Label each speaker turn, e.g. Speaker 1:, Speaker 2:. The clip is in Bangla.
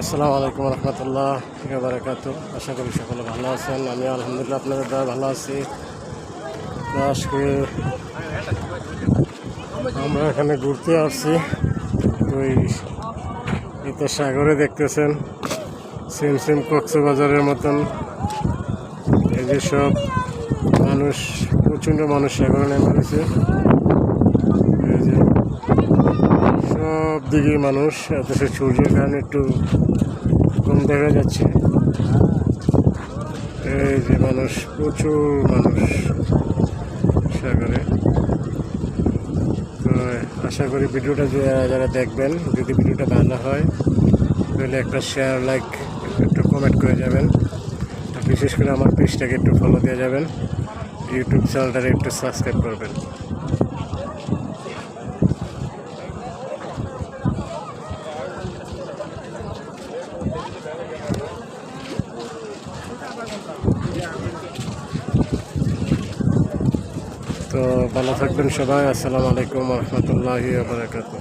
Speaker 1: আসসালামু আলাইকুম রহমতুল্লাহ বারাকাতু আশা করি সকলে ভালো আছেন। আমি আলহামদুলিল্লাহ আপনাদের দ্বারা ভালো আছি। আজকে আমরা এখানে ঘুরতে আসছি। তো এই এটা সাগরে দেখতেছেন, সেম সেম কক্সবাজারের মতন। এই যে সব মানুষ, প্রচণ্ড মানুষ সাগরে নেমে গেছে এই যে সব দিকে মানুষ অথচ সূর্যের কারণে একটু কম দেখা যাচ্ছে। এই যে মানুষ, প্রচুর মানুষ সাগরে। তো আশা করি ভিডিওটা যারা দেখবেন, যদি ভিডিওটা ভালো হয়, তাহলে একটা শেয়ার লাইক একটু কমেন্ট করে যাবেন। বিশেষ করে আমার পেজটাকে একটু ফলো দিয়ে যাবেন। ইউটিউব চ্যানেলটাকে একটু সাবস্ক্রাইব করবেন। তো ভালো থাকবেন সবাই। আসসালামু আলাইকুম রহমতুল্লাহি বারাকাতুহ।